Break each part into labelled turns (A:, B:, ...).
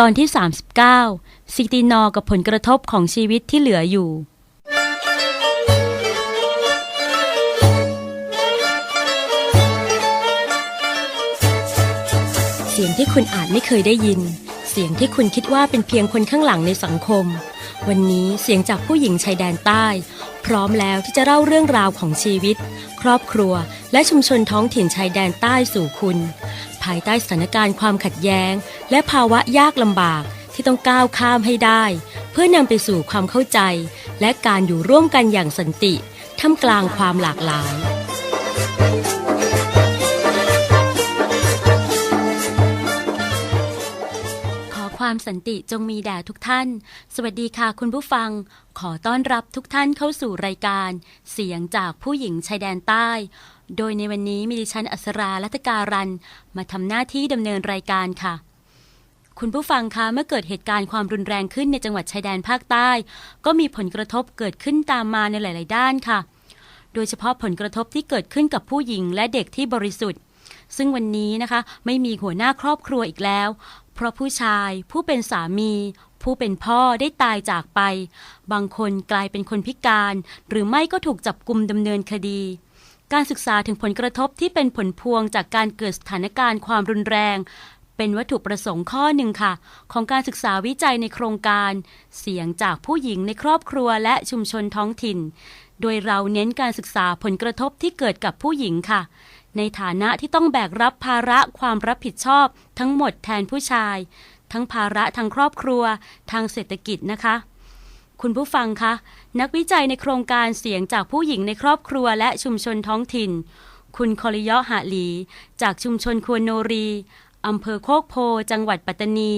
A: ตอนที่ 39 ซิตินอกับผลกระทบของชีวิตที่เหลืออยู่ เสียงที่คุณอาจไม่เคยได้ยิน เสียงที่คุณคิดว่าเป็นเพียงคนข้างหลังในสังคม วันนี้เสียงจากผู้หญิงชายแดนใต้ พร้อมแล้วที่จะเล่าเรื่องราวของชีวิต ครอบครัวและชุมชนท้องถิ่นชายแดนใต้สู่คุณ ภายใต้สถานการณ์ความขัดแย้ง และภาวะยากลำบากที่ต้องก้าวข้ามให้ได้ เพื่อนำไปสู่ความเข้าใจ และการอยู่ร่วมกันอย่างสันติท่ามกลางความหลากหลายขอความสันติจงมีแด่ทุกท่าน สวัสดีค่ะคุณผู้ฟัง ขอต้อนรับทุกท่านเข้าสู่รายการ เสียงจากผู้หญิงชายแดนใต้ โดยในวันนี้มีดิฉันอัสราลัตการันมาทำหน้าที่ดำเนินรายการค่ะ คุณผู้ฟังคะเมื่อเกิดเหตุการณ์ความรุนแรงขึ้นในจังหวัดชายแดนภาคใต้ ก็มีผลกระทบเกิดขึ้นตามมาในหลาย ๆ ด้านค่ะ โดยเฉพาะผลกระทบที่เกิดขึ้นกับผู้หญิงและเด็กที่บริสุทธิ์ ซึ่งวันนี้นะคะ ไม่มีหัวหน้าครอบครัวอีกแล้ว เพราะผู้ชายผู้เป็นสามีผู้เป็นพ่อได้ตายจากไป บางคนกลายเป็นคนพิการ หรือไม่ก็ถูกจับกลุ่มดำเนินคดี การศึกษาถึงผลกระทบที่เป็นผลพวงจากการเกิดสถานการณ์ความรุนแรง เป็นวัตถุประสงค์ข้อหนึ่งค่ะ ของการศึกษาวิจัยในโครงการ เสียงจากผู้หญิงในครอบครัวและชุมชนท้องถิ่น โดยเราเน้นการศึกษาผลกระทบที่เกิดกับผู้หญิงค่ะ ในฐานะที่ต้องแบกรับภาระความรับผิดชอบ ทั้งหมดแทนผู้ชาย ทั้งภาระทางครอบครัว ทางเศรษฐกิจนะคะ คุณผู้ฟังคะ นักวิจัยในโครงการเสียงจากผู้หญิงในครอบครัวและชุมชนท้องถิ่น คุณคอริยะหะหลี จากชุมชนควนโนรีอำเภอโคกโพ จังหวัดปัตตานี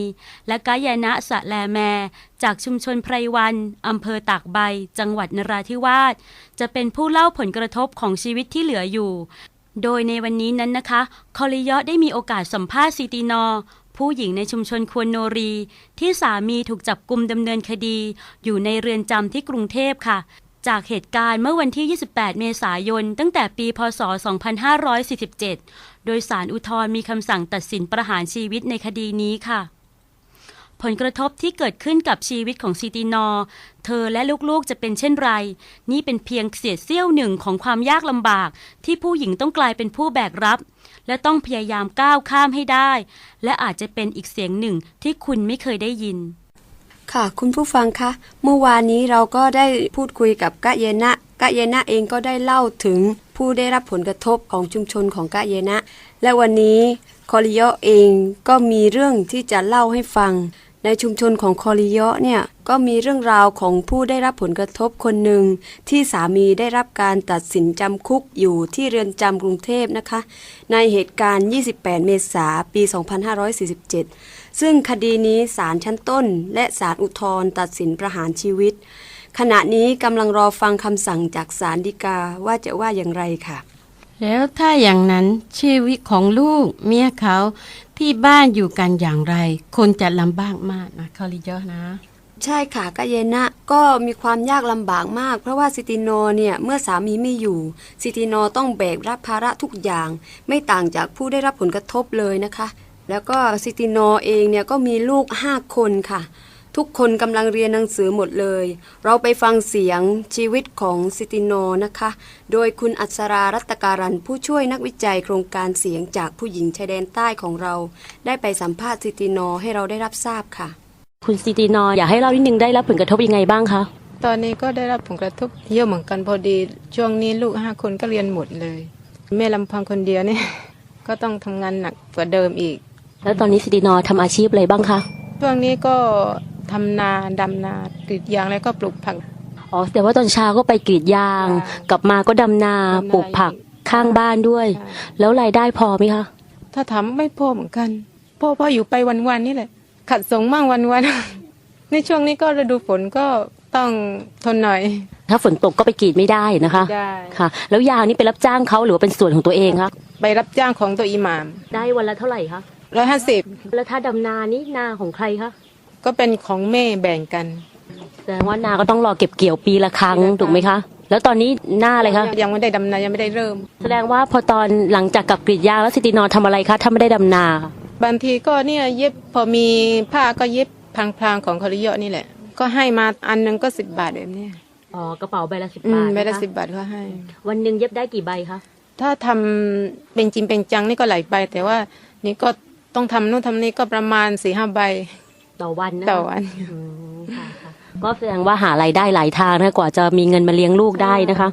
A: และกายนะสะแลแม จากชุมชนไพรวันอำเภอตากใบ จังหวัดนราธิวาส จะเป็นผู้เล่าผลกระทบของชีวิตที่เหลืออยู่ โดยในวันนี้นั้นนะคะ คอริยะได้มีโอกาสสัมภาษณ์ซีตินอ ผู้หญิงในชุมชนควนโนรี ที่สามีถูกจับกลุมดำเนินคดี อยู่ในเรือนจำที่กรุงเทพค่ะ จากเหตุการณ์เมื่อวันที่ 28 เมษายน ตั้งแต่ปี พศ 2547 โดยสารอุทธรณ์มีคำสั่งตัดสินประหารชีวิตในคดีนี้ค่ะผลกระทบที่เกิดขึ้นกับชีวิตของซีตินอ เธอและลูกๆจะเป็นเช่นไร นี่เป็นเพียงเศษเสี้ยวหนึ่งของความยากลำบาก ที่ผู้หญิงต้องกลายเป็นผู้แบกรับ และต้องพยายามก้าวข้ามให้ได้ และอาจจะเป็นอีกเสียงหนึ่งที่คุณไม่เคยได้ยิน
B: ค่ะ คุณผู้ฟังคะ เมื่อวานนี้เราก็ได้พูดคุยกับกะเยนะกะเยนะเองก็ได้เล่าถึงผู้ได้รับผลกระทบของชุมชนของกะเยนะ และวันนี้คอริโยเองก็มีเรื่องที่จะเล่าให้ฟัง ในชุมชนของคอริโยเนี่ยก็มีเรื่องราวของผู้ได้รับผลกระทบคนหนึ่ง ที่สามีได้รับการตัดสินจำคุกอยู่ที่เรือนจำกรุงเทพนะคะ ในเหตุการณ์ 28 เมษายนปี 2547 ซึ่งคดีนี้ศาลชั้นต้น และศาลอุทธรณ์ตัดสินประหารชีวิต ขณะนี้กำลังรอฟังคำสั่งจากศาลฎีกาว่าจะว่าอย่างไรค่ะ
C: แล้วถ้าอย่างนั้นชีวิตของลูกเมียเขาที่บ้านอยู่กันอย่างไร คนจะลำบากมากนะคอริเยอะนะ
B: ใช่ค่ะกะเยนะก็มีความยากลำบากมาก เพราะว่าซิติโนเนี่ยเมื่อสามีไม่อยู่ซิติโนต้องแบกรับภาระทุกอย่าง ไม่ต่างจากผู้ได้รับผลกระทบเลยนะคะ แล้วก็ซิติโนเองเนี่ยก็มีลูกห้าคนค่ะ ทุกคนกำลังเรียนหนังสือหมดเลย เราไปฟังเสียงชีวิตของซิติโนนะคะ โดยคุณอัศรารัตการันผู้ช่วยนักวิจัยโครงการเสียงจากผู้หญิงชายแดนใต้ของเรา ได้ไปสัมภาษณ์ซิติโนให้เราได้รับทราบค่ะ
A: คุณซีตินออยากให้เล่านิดนึงได้รับผลกระทบยังไงบ้างคะ
D: ตอนนี้ก็ได้รับผลกระทบเยอะเหมือนกันพอดี ช่วงนี้ลูกห้าคนก็เรียนหมดเลย แม่ลำพังคนเดียวเนี่ย ก็ต้องทำงานหนักกว่าเดิมอีก
A: แล้วตอนนี้ซีตินอทำอาชีพอะไรบ้างคะ
D: ช่วงนี้ก็ ทำนาดำนากรีดยางแล้วก็ปลูกผัก
A: อ๋อแต่ว่าตอนเช้าก็ไปกรีดยาง
D: ค่ะ
A: กลับมาก็ดำนา
D: ดำนา
A: ปลูกผักข้างบ้านด้วย
D: ค่ะ
A: แล้วรายได้พอไหมคะ
D: ถ้าถามไม่พอเหมือนกันพ่อพ่ออยู่ไปวันๆนี่แหละ ขัดสงมั่งวันๆในช่วงนี้ก็ฤดูฝนก็ต้องทนหน่อย
A: ถ้าฝนตกก็ไปกรีดไม่ได้นะคะ
D: ได้
A: ค่ะ แล้วยางนี่ไปรับจ้างเขาหรือว่าเป็นส่วนของตัวเองคะ
D: ไปรับจ้างของตัวอิหมาม
A: ได้วันละเท่าไหร่คะ
D: ร้อยห้าสิบ
A: แล้วถ้าดำนานี่นาของใครคะ
D: ก็เป็นของแม่แบ่งกัน
A: แสดงว่านาก็ต้องรอเก็บเกี่ยวปีละครั้ง
D: ปีละครั้ง
A: ถูกไหมคะ แล้วตอนนี้หน้าอะไรคะ
D: ยังไม่ได้ดำนายังไม่ได้เริ่ม
A: แสดงว่าพอตอนหลังจากกลับกรีดยางแล้วสิตินอทำอะไรคะถ้าไม่ได้ดำนาค่ะ
D: บางทีก็เนี่ยเย็บพอมีผ้าก็เย็บพลางๆของคอริโยะนี่แหละ ก็ให้มาอันหนึงก็สิบบาทแบบเนี้ย
A: อ๋อกระเป๋าใบละสิบ
D: อื
A: บามท
D: ใบละ
A: นะคะ
D: สิบบาทก็ให้
A: วันหนึ่งเย็บได้กี่ใบคะ
D: ถ้าทำเป็นจริงเป็นจังนี่ก็หลายใบแต่ว่านี่ก็ต้องทำนู่นทำนี่ก็ประมาณสี่ห้าใบ
A: ต่อวันนะ
D: ต่อวัน
A: อืมค่ะค่ะก็แสดงว่าหารายได้หลายทางนะกว่าจะมีเงินมาเลี้ยงลูกได้นะคะ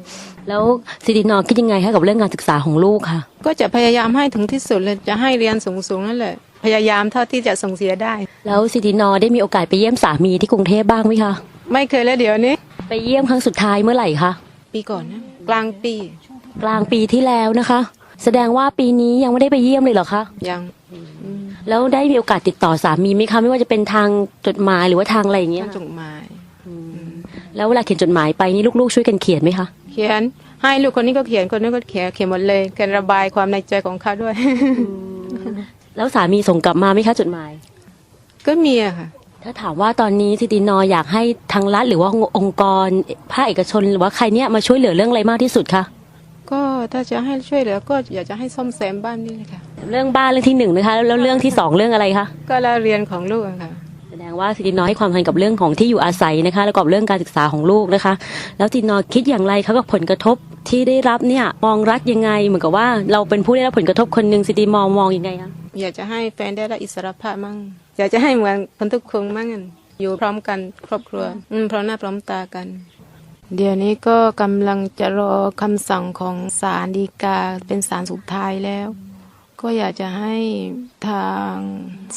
A: แล้วสิตินอคิดยังไงให้กับเรื่องการศึกษาของลูกค่ะ
D: ก็จะพยายามให้ถึงที่สุดเลยจะให้เรียนสูงๆนั่นแหละ พยายามเท่าที่จะส่งเสียได้
A: แล้วสิตินอได้มีโอกาสไปเยี่ยมสามีที่กรุงเทพบ้างไหมคะ
D: ไม่เคยแล้วเดี๋ยวนี้
A: ไปเยี่ยมครั้งสุดท้ายเมื่อไหร่คะ
D: ปีก่อนนะกลางปี
A: กลางปีที่แล้วนะคะ แสดงว่าปีนี้ยังไม่ได้ไปเยี่ยมเลยเหรอคะ
D: ยัง
A: แล้วได้มีโอกาสติดต่อสามีไหมคะไม่ว่าจะเป็นทางจดหมายหรือว่าทางอะไรอย่างเงี้ย
D: ต้องจงหมาย
A: แล้วเวลาเขียนจดหมายไปนี่ลูกๆช่วยกันเขียนไหมคะ
D: เขียน ให้ลูกคนนี้ก็เขียนคนนี้ก็เขียนเขียนหมดเลยเขียนระบายความในใจของเขาด้วย
A: แล้วสามีส่งกลับมาไหมคะจดหมาย
D: ก็มีอะค่ะ
A: ถ้าถามว่าตอนนี้สิตินออยากให้ทางรัฐหรือว่าองค์กรภาคเอกชน หรือว่าใครเนี่ยมาช่วยเหลือเรื่องอะไรมากที่สุดคะ
D: ก็ถ้าจะให้ช่วยเหลือก็อยากจะให้ซ่อมแซมบ้านนี่เลยค่ะ
A: เรื่องบ้านเรื่องที่หนึ่งนะคะแล้วเรื่องที่สองเรื่องอะไรคะ
D: ก็แล้วเรียนของลูกอะค่ะ
A: แสดงว่าสิตินอให้ความสำคัญกับเรื่องของที่อยู่อาศัยนะคะ แล้วก็เรื่องการศึกษาของลูกนะคะ แล้วสิตินอคิดอย่างไรคะกับผลกระทบที่ได้รับเนี่ยมองรัฐยังไง เหมือนกับว่าเราเป็นผู้ได้รับผลกระทบคนหนึ่งสิติมองมองยังไงคะ
D: อยากจะให้แฟนได้รับอิสรภาพมั่งอยากจะให้เหมือนคนทุกคนมั่งอะอยู่พร้อมกันครอบครัวอืมพร้อมหน้าพร้อมตากัน เดี๋ยวนี้ก็กำลังจะรอคำสั่งของศาลฎีกาเป็นศาลสุดท้ายแล้ว ก็อยากจะให้ทาง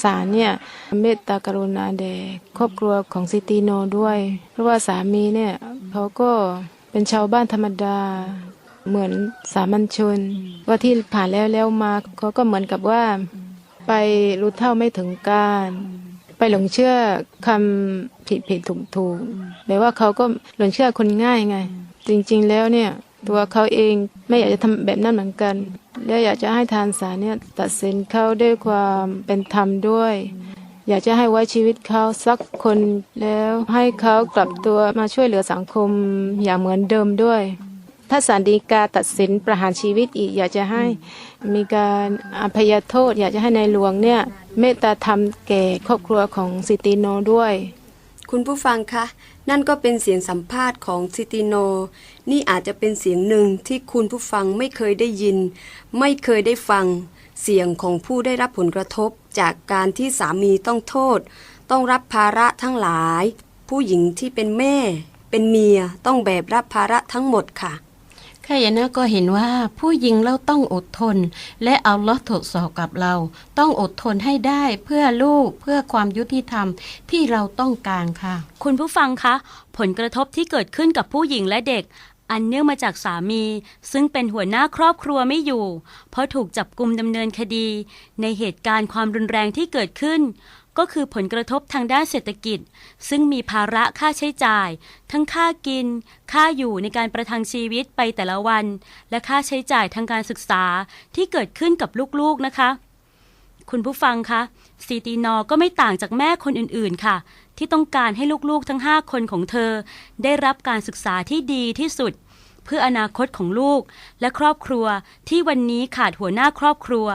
D: ศาลเนี่ยเมตตากรุณาแด่ครอบครัวของซิติโนด้วย เพราะว่าสามีเนี่ยเขาก็เป็นชาวบ้านธรรมดา เหมือนสามัญชน ว่าที่ผ่านแล้วแล้วมาเขาก็เหมือนกับว่า ไปรู้เท่าไม่ถึงการ ไปหลงเชื่อคำผิดผิดถูกถูกแบบว่าเขาก็หลงเชื่อคนง่ายไง จริง ๆ แล้วเนี่ย ตัวเขาเองไม่อยากจะทำแบบนั้นเหมือนกัน แล้วอยากจะให้ทานสารเนี่ยตัดสินเขาด้วยความเป็นธรรมด้วย อยากจะให้ไว้ชีวิตเขาสักคนแล้วให้เขากลับตัวมาช่วยเหลือสังคมอย่างเหมือนเดิมด้วย ถ้าศาลฎีกาตัดสินประหารชีวิตอีก อยากจะให้มีการอภัยโทษ อยากจะให้ในหลวงเนี่ยเมตตาธรรมแก่ครอบครัวของสิติโนด้วย
B: คุณผู้ฟังคะ นั่นก็เป็นเสียงสัมภาษณ์ของซิติโน นี่อาจจะเป็นเสียงหนึ่งที่คุณผู้ฟังไม่เคยได้ยิน ไม่เคยได้ฟัง เสียงของผู้ได้รับผลกระทบจากการที่สามีต้องโทษ ต้องรับภาระทั้งหลาย ผู้หญิงที่เป็นแม่ เป็นเมียต้องแบกรับภาระทั้งหมดค่ะ
C: ข้ายานะก็เห็นว่าผู้หญิงเราต้องอดทน และเอาลอตรวจสอบกับเรา ต้องอดทนให้ได้เพื่อลูกเพื่อความยุติธรรมที่เราต้องการค่ะ
A: คุณผู้ฟังคะ ผลกระทบที่เกิดขึ้นกับผู้หญิงและเด็ก อันเนื่องมาจากสามี ซึ่งเป็นหัวหน้าครอบครัวไม่อยู่ เพราะถูกจับกลุมดำเนินคดี ในเหตุการณ์ความรุนแรงที่เกิดขึ้น ก็คือผลกระทบทางด้านเศรษฐกิจ ซึ่งมีภาระค่าใช้จ่าย ทั้งค่ากิน ค่าอยู่ในการประทังชีวิตไปแต่ละวัน และค่าใช้จ่ายทางการศึกษาที่เกิดขึ้นกับลูกๆนะคะ คุณผู้ฟังคะซีตีนอก็ไม่ต่างจากแม่คนอื่นๆค่ะ ที่ต้องการให้ลูกๆทั้ง 5 คนของเธอ ได้รับการศึกษาที่ดีที่สุดเพื่ออนาคตของลูกและครอบครัวที่วันนี้ขาดหัวหน้าครอบครัว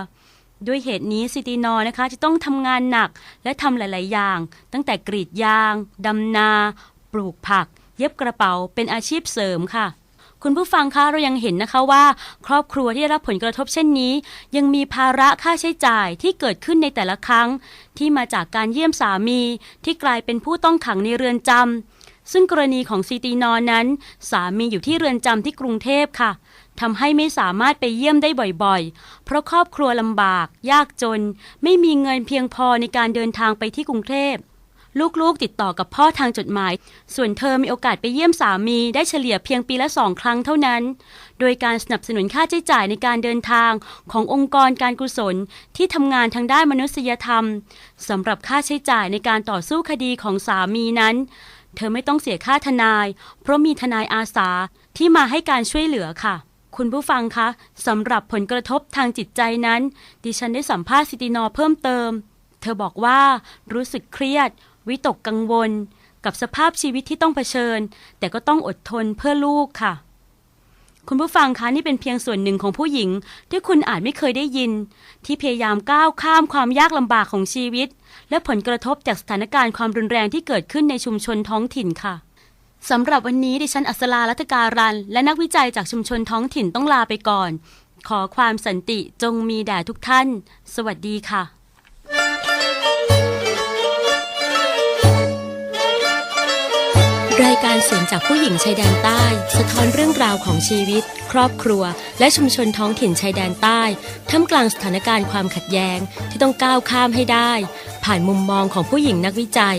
A: ด้วยเหตุนี้ซิตีนอนะคะจะต้องทำงานหนักและทำหลาย ๆ อย่าง ตั้งแต่กรีดยางดำนา ปลูกผัก เย็บกระเป๋าเป็นอาชีพเสริมค่ะ คุณผู้ฟังคะเรายังเห็นนะคะว่า ครอบครัวที่ได้รับผลกระทบเช่นนี้ ยังมีภาระค่าใช้จ่ายที่เกิดขึ้นในแต่ละครั้ง ที่มาจากการเยี่ยมสามีที่กลายเป็นผู้ต้องขังในเรือนจำซึ่งกรณีของซีตีนอนนั้น สามีอยู่ที่เรือนจำที่กรุงเทพค่ะ ทำให้ไม่สามารถไปเยี่ยมได้บ่อยๆ เพราะครอบครัวลำบาก ยากจน ไม่มีเงินเพียงพอในการเดินทางไปที่กรุงเทพลูกๆติดต่อกับพ่อทางจดหมาย ส่วนเธอมีโอกาสไปเยี่ยมสามีได้เฉลี่ยเพียงปีละสองครั้งเท่านั้น โดยการสนับสนุนค่าใช้จ่ายในการเดินทางขององค์กรการกุศลที่ทำงานทางด้านมนุษยธรรมสำหรับค่าใช้จ่ายในการต่อสู้คดีของสามีนั้น เธอไม่ต้องเสียค่าทนาย เพราะมีทนายอาสาที่มาให้การช่วยเหลือค่ะ คุณผู้ฟังคะสำหรับผลกระทบทางจิตใจนั้น ดิฉันได้สัมภาษณ์สิตินอเพิ่มเติม เธอบอกว่ารู้สึกเครียด วิตกกังวล กับสภาพชีวิตที่ต้องเผชิญ แต่ก็ต้องอดทนเพื่อลูกค่ะ คุณผู้ฟังคะนี่เป็นเพียงส่วนหนึ่งของผู้หญิง ที่คุณอาจไม่เคยได้ยิน ที่พยายามก้าวข้ามความยากลำบากของชีวิต และผลกระทบจากสถานการณ์ความรุนแรงที่เกิดขึ้นในชุมชนท้องถิ่นค่ะ สำหรับวันนี้ดิฉันอัศรารัตการัน และนักวิจัยจากชุมชนท้องถิ่นต้องลาไปก่อน ขอความสันติจงมีแด่ทุกท่าน สวัสดีค่ะรายการเสียงจากผู้หญิงชายแดนใต้ สะท้อนเรื่องราวของชีวิต ครอบครัว และชุมชนท้องถิ่นชายแดนใต้ท่ามกลางสถานการณ์ความขัดแย้งที่ต้องก้าวข้ามให้ได้ ผ่านมุมมองของผู้หญิงนักวิจัย